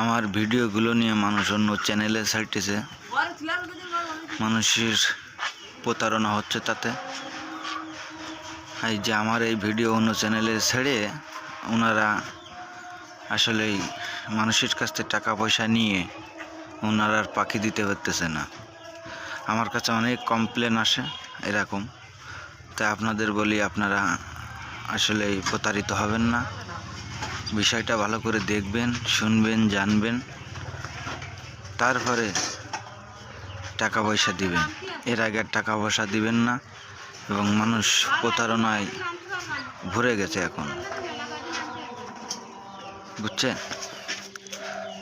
আমার ভিডিওগুলো নিয়ে মানুষ অন্য চ্যানেলে ছাড়তেছে। মানুষের প্রতারণা হচ্ছে তাতে। এই যে আমার এই ভিডিও অন্য চ্যানেলে ছেড়ে ওনারা আসলেই মানুষের কাছ থেকে টাকা পয়সা নিয়ে ওনারা আর পাখি দিতে পারতেছে না। আমার কাছে অনেক কমপ্লেন আসে এরকম। তাই আপনাদের বলি আপনারা আসলেই প্রতারিত হবেন না। বিষয়টা ভালো করে দেখবেন, শুনবেন, জানবেন। তারপরে টাকা পয়সা দিবেন। এর আগে টাকা পয়সা দিবেন না এবং মানুষ প্রতারণায় ভরে গেছে এখন। বুঝছেন?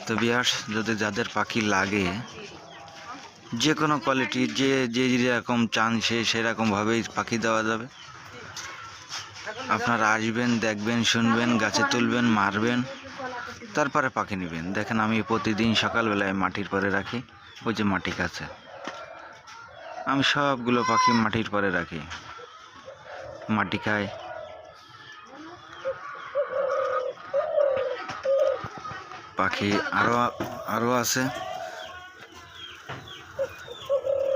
তো বিয়ার্স যদি যাদের পাখি লাগে, যে কোনো কোয়ালিটি যে যে যেরকম চান সে সেরকমভাবেই পাখি দেওয়া যাবে। আপনারা আসবেন, দেখবেন, শুনবেন, গাছে তুলবেন, মারবেন, তারপরে পাখি নেবেন। দেখেন আমি প্রতিদিন সকালবেলায় মাটির পরে রাখি, ওই যে মাটি কাছে আমি সবগুলো পাখি মাটির পরে রাখি। মাটি খায় পাখি আরও আরও আছে।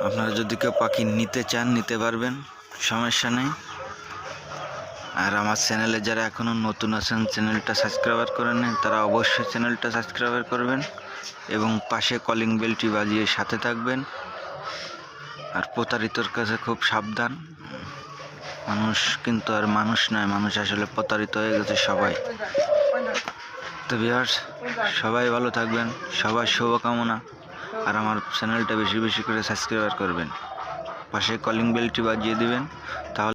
আপনারা যদি কেউ পাখি নিতে চান, নিতে পারবেন, সমস্যা নেই। আর আমার চ্যানেলে যারা এখনও নতুন আছেন চ্যানেলটা সাবস্ক্রাইবার করে নেন, তারা অবশ্যই চ্যানেলটা সাবস্ক্রাইবার করবেন এবং পাশে কলিং বেলটি বাজিয়ে সাথে থাকবেন। আর প্রতারিতর কাছে খুব সাবধান। মানুষ কিন্তু আর মানুষ নয়, মানুষ আসলে প্রতারিত হয়ে গেছে সবাই। তো বিহার সবাই ভালো থাকবেন, সবার শুভকামনা। আর আমার চ্যানেলটা বেশি বেশি করে সাবস্ক্রাইবার করবেন। পাশে কলিং বেলটি বাজিয়ে দিবেন, তাহলে